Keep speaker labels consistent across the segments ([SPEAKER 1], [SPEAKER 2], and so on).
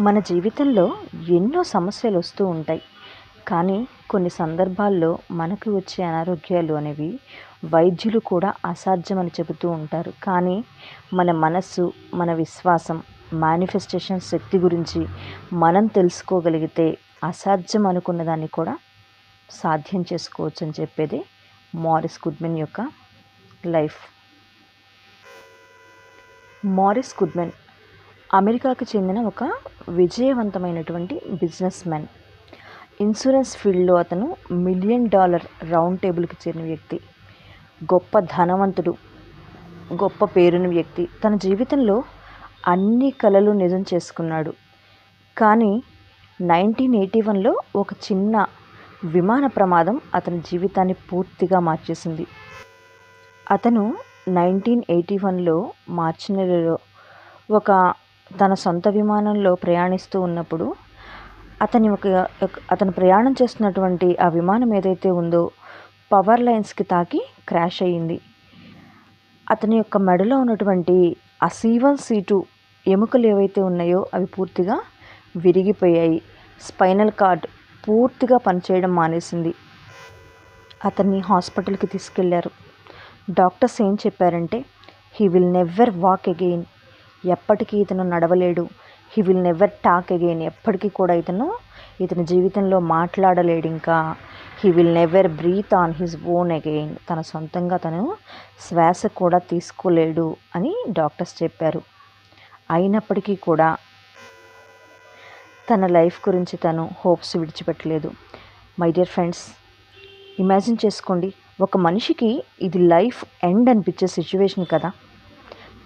[SPEAKER 1] మన జీవితంలో ఎన్నో సమస్యలు వస్తూ ఉంటాయి. కానీ కొన్ని సందర్భాల్లో మనకు వచ్చే అనారోగ్యాలు అనేవి వైద్యులు కూడా అసాధ్యమని చెబుతూ ఉంటారు. కానీ మన మనస్సు మన విశ్వాసం మేనిఫెస్టేషన్ శక్తి గురించి మనం తెలుసుకోగలిగితే అసాధ్యం అనుకున్న దాన్ని కూడా సాధ్యం చేసుకోవచ్చు అని చెప్పేది మారిస్ గుడ్మెన్ యొక్క లైఫ్. మారిస్ గుడ్మెన్ అమెరికాకు చెందిన ఒక విజయవంతమైనటువంటి బిజినెస్ మ్యాన్. ఇన్సూరెన్స్ ఫీల్డ్లో అతను మిలియన్ డాలర్ రౌండ్ టేబుల్కి చేరిన వ్యక్తి. గొప్ప ధనవంతుడు గొప్ప పేరున్న వ్యక్తి. తన జీవితంలో అన్ని కళలు నిజం చేసుకున్నాడు. కానీ నైన్టీన్ ఎయిటీ వన్లో ఒక చిన్న విమాన ప్రమాదం అతని జీవితాన్ని పూర్తిగా మార్చేసింది. అతను నైన్టీన్ ఎయిటీ వన్లో మార్చి నెలలో ఒక తన సొంత విమానంలో ప్రయాణిస్తూ ఉన్నప్పుడు అతని ఒక అతను ప్రయాణం చేస్తున్నటువంటి ఆ విమానం ఏదైతే ఉందో పవర్ లైన్స్కి తాకి క్రాష్ అయ్యింది. అతని యొక్క మెడలో ఉన్నటువంటి ఆ సీ వన్ సీ టూ ఎముకలు ఏవైతే ఉన్నాయో అవి పూర్తిగా విరిగిపోయాయి. స్పైనల్ కార్డ్ పూర్తిగా పనిచేయడం మానేసింది. అతన్ని హాస్పిటల్కి తీసుకెళ్ళారు. డాక్టర్స్ ఏం చెప్పారంటే he will never walk again ఎప్పటికీ ఇతను నడవలేడు. He will never talk again ఎప్పటికీ కూడా ఇతను ఇతని జీవితంలో మాట్లాడలేడు ఇంకా. He will never breathe on his own again తన సొంతంగా తను శ్వాస కూడా తీసుకోలేడు అని డాక్టర్స్ చెప్పారు. అయినప్పటికీ కూడా తన లైఫ్ గురించి తను హోప్స్ విడిచిపెట్టలేదు. మై డియర్ ఫ్రెండ్స్ ఇమాజిన్ చేసుకోండి. ఒక మనిషికి ఇది లైఫ్ ఎండ్ అనిపించే సిచ్యువేషన్ కదా.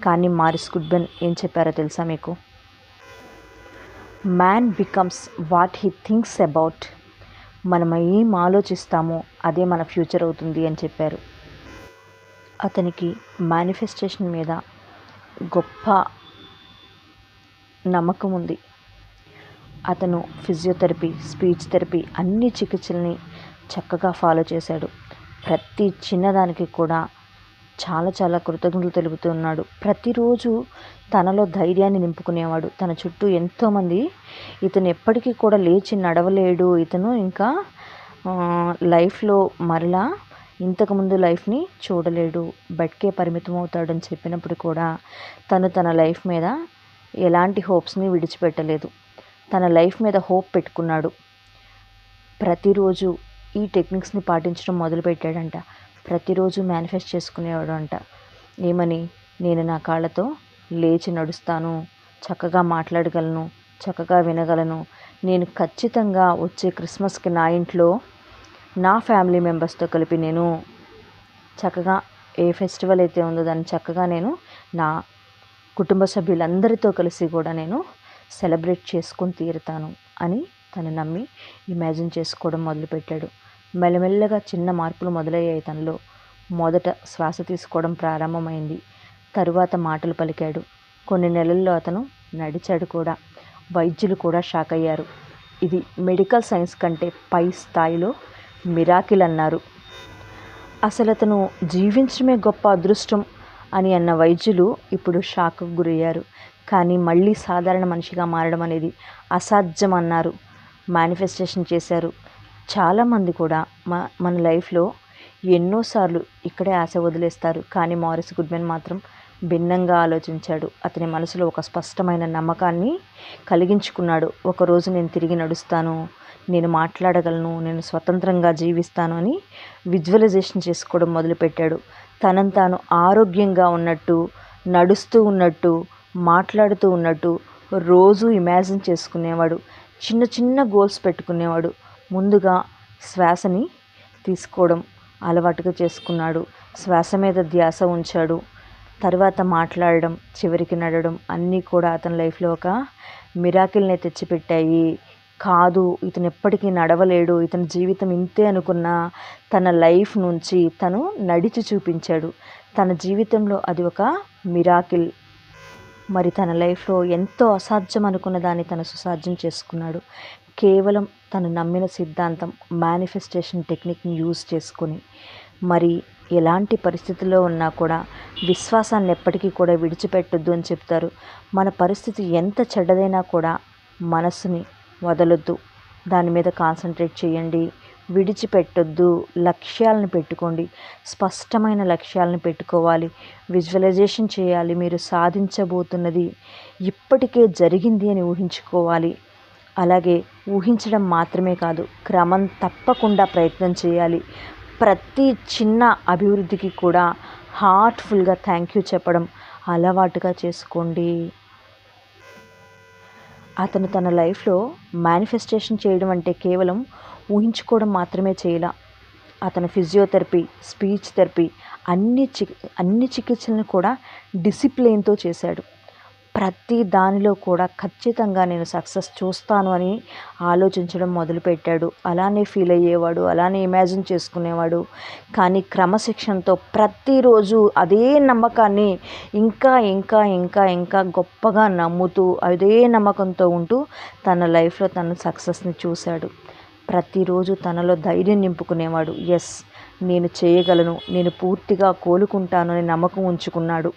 [SPEAKER 1] కానీ మారిస్ గుడ్బెన్ ఏం చెప్పారో తెలుసా మీకు? Man becomes what he thinks about మనం ఏం ఆలోచిస్తామో అదే మన ఫ్యూచర్ అవుతుంది అని చెప్పారు. అతనికి మేనిఫెస్టేషన్ మీద గొప్ప నమ్మకం ఉంది. అతను ఫిజియోథెరపీ స్పీచ్ థెరపీ అన్ని చికిత్సల్ని చక్కగా ఫాలో చేశాడు. ప్రతి చిన్నదానికి కూడా చాలా చాలా కృతజ్ఞతలు తెలుపుతూ ఉన్నాడు. ప్రతిరోజు తనలో ధైర్యాన్ని నింపుకునేవాడు. తన చుట్టూ ఎంతోమంది ఇతను ఎప్పటికీ కూడా లేచి నడవలేడు. ఇతను ఇంకా లైఫ్లో మరలా ఇంతకుముందు లైఫ్ని చూడలేడు. బెడ్కే పరిమితం అవుతాడని చెప్పినప్పుడు కూడా తను తన లైఫ్ మీద ఎలాంటి హోప్స్ని విడిచిపెట్టలేదు. తన లైఫ్ మీద హోప్ పెట్టుకున్నాడు. ప్రతిరోజు ఈ టెక్నిక్స్ని పాటించడం మొదలుపెట్టాడంట. ప్రతిరోజు మేనిఫెస్ట్ చేసుకునేవాడు అంట ఏమని? నేను నా కాళ్ళతో లేచి నడుస్తాను చక్కగా మాట్లాడగలను చక్కగా వినగలను. నేను ఖచ్చితంగా వచ్చే క్రిస్మస్కి నా ఇంట్లో నా ఫ్యామిలీ మెంబర్స్తో కలిపి నేను చక్కగా ఏ ఫెస్టివల్ అయితే ఉందో దాన్ని చక్కగా నేను నా కుటుంబ సభ్యులందరితో కలిసి కూడా నేను సెలబ్రేట్ చేసుకొని తీరుతాను అని తను నమ్మి ఇమాజిన్ చేసుకోవడం మొదలుపెట్టాడు. మెల్లమెల్లగా చిన్న మార్పులు మొదలయ్యాయి తనలో. మొదట శ్వాస తీసుకోవడం ప్రారంభమైంది. తరువాత మాటలు పలికాడు. కొన్ని నెలల్లో అతను నడిచాడు కూడా. వైద్యులు కూడా షాక్ అయ్యారు. ఇది మెడికల్ సైన్స్ కంటే పై స్థాయిలో మిరాకిల్ అన్నారు అసలు అతను జీవించడమే గొప్ప అదృష్టం అని అన్న వైద్యులు ఇప్పుడు షాక్కు గురయ్యారు. కానీ మళ్ళీ సాధారణ మనిషిగా మారడం అనేది అసాధ్యం అన్నారు మేనిఫెస్టేషన్ చేశారు. చాలామంది కూడా మా మన లైఫ్లో ఎన్నోసార్లు ఇక్కడే ఆశ వదిలేస్తారు. కానీ మారిస్ గుడ్మెన్ మాత్రం భిన్నంగా ఆలోచించాడు. అతని మనసులో ఒక స్పష్టమైన నమ్మకాన్ని కలిగించుకున్నాడు. ఒకరోజు నేను తిరిగి నడుస్తాను నేను మాట్లాడగలను నేను స్వతంత్రంగా జీవిస్తాను అని విజువలైజేషన్ చేసుకోవడం మొదలుపెట్టాడు. తనను తాను ఆరోగ్యంగా ఉన్నట్టు నడుస్తూ ఉన్నట్టు మాట్లాడుతూ ఉన్నట్టు రోజు ఇమాజిన్ చేసుకునేవాడు. చిన్న చిన్న గోల్స్ పెట్టుకునేవాడు. ముందుగా శ్వాసని తీసుకోవడం అలవాటుగా చేసుకున్నాడు. శ్వాస మీద ధ్యాస ఉంచాడు. తర్వాత మాట్లాడడం చివరికి నడవడం అన్నీ కూడా అతని లైఫ్లో ఒక మిరాకిల్ని తెచ్చిపెట్టాయి. కాదు ఇతను ఎప్పటికీ నడవలేడు. ఇతని జీవితం ఇంతే అనుకున్న తన లైఫ్ నుంచి తను నడిచి చూపించాడు. తన జీవితంలో అది ఒక మిరాకిల్. మరి తన లైఫ్లో ఎంతో అసాధ్యం అనుకున్న దాన్ని తను సుసాధ్యం చేసుకున్నాడు. కేవలం తను నమ్మిన సిద్ధాంతం మేనిఫెస్టేషన్ టెక్నిక్ని యూజ్ చేసుకొని మరి ఎలాంటి పరిస్థితుల్లో ఉన్నా కూడా విశ్వాసాన్ని ఎప్పటికీ కూడా విడిచిపెట్టొద్దు అని చెప్తారు. మన పరిస్థితి ఎంత చెడ్డదైనా కూడా మనసుని వదలొద్దు. దాని మీద కాన్సన్ట్రేట్ చేయండి. విడిచిపెట్టొద్దు. లక్ష్యాలను పెట్టుకోండి. స్పష్టమైన లక్ష్యాలను పెట్టుకోవాలి. విజువలైజేషన్ చేయాలి. మీరు సాధించబోతున్నది ఇప్పటికే జరిగింది అని ఊహించుకోవాలి. అలాగే ఊహించడం మాత్రమే కాదు క్రమం తప్పకుండా ప్రయత్నం చేయాలి. ప్రతి చిన్న అభివృద్ధికి కూడా హార్ట్ఫుల్గా థ్యాంక్ యూ చెప్పడం అలవాటుగా చేసుకోండి. అతను తన లైఫ్లో మేనిఫెస్టేషన్ చేయడం అంటే కేవలం ఊహించుకోవడం మాత్రమే చేయాల. అతను ఫిజియోథెరపీ స్పీచ్ థెరపీ అన్ని చి అన్ని చికిత్సలను కూడా డిసిప్లిన్తో చేశాడు. ప్రతి దానిలో కూడా ఖచ్చితంగా నేను సక్సెస్ చూస్తాను అని ఆలోచించడం మొదలుపెట్టాడు. అలానే ఫీల్ అయ్యేవాడు అలానే ఇమాజిన్ చేసుకునేవాడు. కానీ క్రమశిక్షణతో ప్రతిరోజు అదే నమ్మకాన్ని ఇంకా ఇంకా ఇంకా ఇంకా గొప్పగా నమ్ముతూ అదే నమ్మకంతో ఉంటూ తన లైఫ్లో తన సక్సెస్ని చూశాడు. ప్రతిరోజు తనలో ధైర్యం నింపుకునేవాడు. ఎస్ నేను చేయగలను నేను పూర్తిగా కోలుకుంటాను అని నమ్మకం ఉంచుకున్నాడు.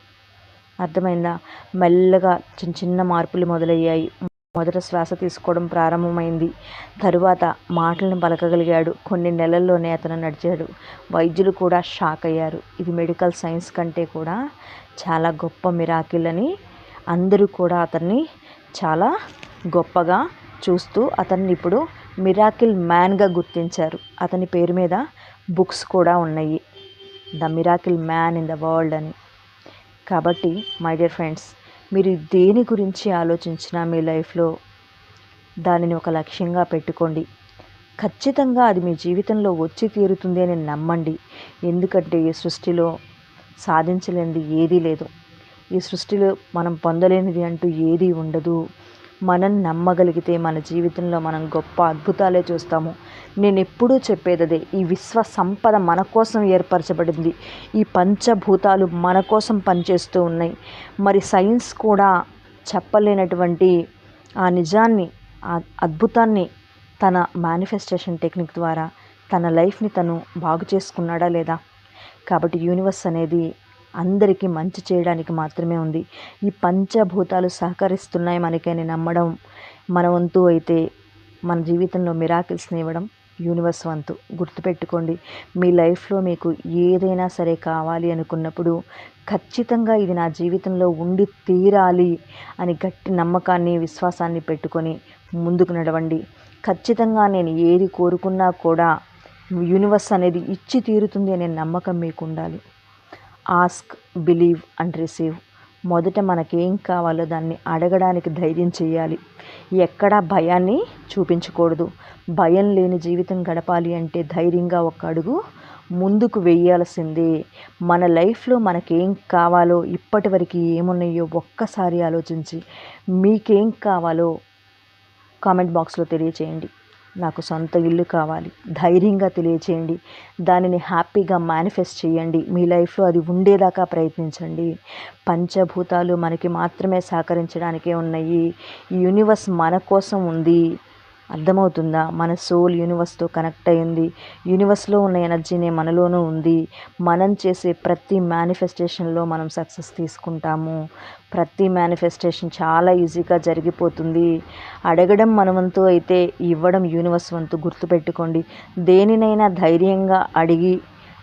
[SPEAKER 1] అర్థమైందా? మెల్లగా చిన్న చిన్న మార్పులు మొదలయ్యాయి. మొదట శ్వాస తీసుకోవడం ప్రారంభమైంది. తరువాత మాటలను పలకగలిగాడు. కొన్ని నెలల్లోనే అతను నడిచాడు. వైద్యులు కూడా షాక్ అయ్యారు. ఇది మెడికల్ సైన్స్ కంటే కూడా చాలా గొప్ప మిరాకిల్ అని అందరూ కూడా అతన్ని చాలా గొప్పగా చూస్తూ అతన్ని ఇప్పుడు మిరాకిల్ మ్యాన్గా గుర్తించారు. అతని పేరు మీద బుక్స్ కూడా ఉన్నాయి. The miracle man in the world అని. కాబట్టి మై డియర్ ఫ్రెండ్స్ మీరు దేని గురించి ఆలోచించినా మీ లైఫ్లో దానిని ఒక లక్ష్యంగా పెట్టుకోండి. ఖచ్చితంగా అది మీ జీవితంలో వచ్చి తీరుతుంది అని నమ్మండి. ఎందుకంటే ఈ సృష్టిలో సాధించలేనిది ఏదీ లేదు. ఈ సృష్టిలో మనం పొందలేనిది అంటూ ఏదీ ఉండదు. మనం నమ్మగలిగితే మన జీవితంలో మనం గొప్ప అద్భుతాలే చూస్తాము. నేను ఎప్పుడూ చెప్పేదదే ఈ విశ్వ సంపద మన కోసం ఏర్పరచబడింది. ఈ పంచభూతాలు మన కోసం పనిచేస్తూ ఉన్నాయి. మరి సైన్స్ కూడా చెప్పలేనటువంటి ఆ నిజాన్ని ఆ అద్భుతాన్ని తన మేనిఫెస్టేషన్ టెక్నిక్ ద్వారా తన లైఫ్ని తను బాగు చేసుకున్నాడా లేదా? కాబట్టి యూనివర్స్ అనేది అందరికీ మంచి చేయడానికి మాత్రమే ఉంది. ఈ పంచభూతాలు సహకరిస్తున్నాయి మనకని నమ్మడం మన వంతు అయితే మన జీవితంలో మిరాకిల్స్ని ఇవ్వడం యూనివర్స్ వంతు. గుర్తుపెట్టుకోండి మీ లైఫ్లో మీకు ఏదైనా సరే కావాలి అనుకున్నప్పుడు ఖచ్చితంగా ఇది నా జీవితంలో ఉండి తీరాలి అని గట్టి నమ్మకాన్ని విశ్వాసాన్ని పెట్టుకొని ముందుకు నడవండి. ఖచ్చితంగా నేను ఏది కోరుకున్నా కూడా యూనివర్స్ అనేది ఇచ్చి తీరుతుంది అనే నమ్మకం మీకు ఉండాలి ఆస్క్ బిలీవ్ అండ్ రిసీవ్. మొదట మనకేం కావాలో దాన్ని అడగడానికి ధైర్యం చేయాలి. ఎక్కడా భయాన్ని చూపించకూడదు. భయం లేని జీవితం గడపాలి అంటే ధైర్యంగా ఒక అడుగు ముందుకు వెయ్యాల్సిందే మన లైఫ్లో మనకేం కావాలో ఇప్పటి వరకు ఏమున్నాయో ఒక్కసారి ఆలోచించి మీకేం కావాలో కామెంట్ బాక్స్లో తెలియచేయండి. నాకు సొంత ఇల్లు కావాలి. ధైర్యంగా తెలియచేయండి. దానిని హ్యాపీగా మేనిఫెస్ట్ చేయండి. మీ లైఫ్లో అది ఉండేదాకా ప్రయత్నించండి. పంచభూతాలు మనకి మాత్రమే సహకరించడానికే ఉన్నాయి. ఈ యూనివర్స్ మన కోసం ఉంది. అర్థమవుతుందా? మన సోల్ యూనివర్స్తో కనెక్ట్ అయ్యింది యూనివర్స్లో ఉన్న ఎనర్జీనే మనలోనూ ఉంది. మనం చేసే ప్రతి మేనిఫెస్టేషన్లో మనం సక్సెస్ తీసుకుంటాము. ప్రతి మేనిఫెస్టేషన్ చాలా ఈజీగా జరిగిపోతుంది. అడగడం మన వంతు అయితే ఇవ్వడం యూనివర్స్ వంతు గుర్తుపెట్టుకోండి. దేనినైనా ధైర్యంగా అడిగి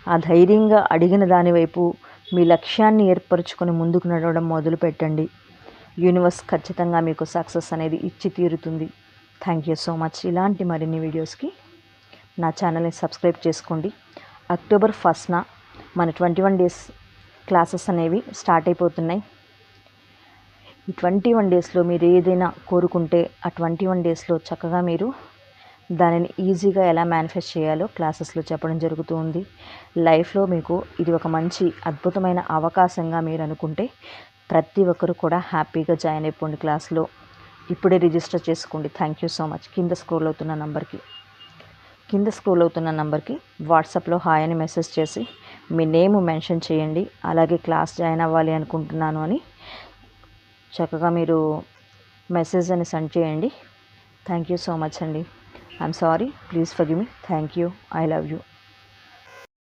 [SPEAKER 1] ఆ ధైర్యంగా అడిగిన దాని వైపు మీ లక్ష్యాన్ని ఏర్పరచుకొని ముందుకు నడవడం మొదలుపెట్టండి. యూనివర్స్ ఖచ్చితంగా మీకు సక్సెస్ అనేది ఇచ్చి తీరుతుంది థ్యాంక్ యూ సో మచ్ ఇలాంటి మరిన్ని వీడియోస్కి నా ఛానల్ని సబ్స్క్రైబ్ చేసుకోండి. అక్టోబర్ ఫస్ట్న మన ట్వంటీ వన్ డేస్ క్లాసెస్ అనేవి స్టార్ట్ అయిపోతున్నాయి. ఈ ట్వంటీ వన్ డేస్లో మీరు ఏదైనా కోరుకుంటే ఆ ట్వంటీ వన్ డేస్లో చక్కగా మీరు దానిని ఈజీగా ఎలా మేనిఫెస్ట్ చేయాలో క్లాసెస్లో చెప్పడం జరుగుతూ ఉంది. లైఫ్లో మీకు ఇది ఒక మంచి అద్భుతమైన అవకాశంగా మీరు అనుకుంటే ప్రతి ఒక్కరు కూడా హ్యాపీగా జాయిన్ అయిపోండి క్లాస్లో ఇప్పుడే రిజిస్టర్ చేసుకోండి. థ్యాంక్ యూ సో మచ్ కింద స్క్రోల్ అవుతున్న నంబర్కి కింద స్క్రోల్ అవుతున్న నంబర్కి వాట్సాప్లో హాయ్ అని మెసేజ్ చేసి మీ నేమ్ మెన్షన్ చేయండి. అలాగే క్లాస్ జాయిన్ అవ్వాలి అనుకుంటున్నాను అని చక్కగా మీరు మెసేజ్ అని సెండ్ చేయండి. థ్యాంక్ యూ సో మచ్ అండి. I'm sorry please for me thank you I love you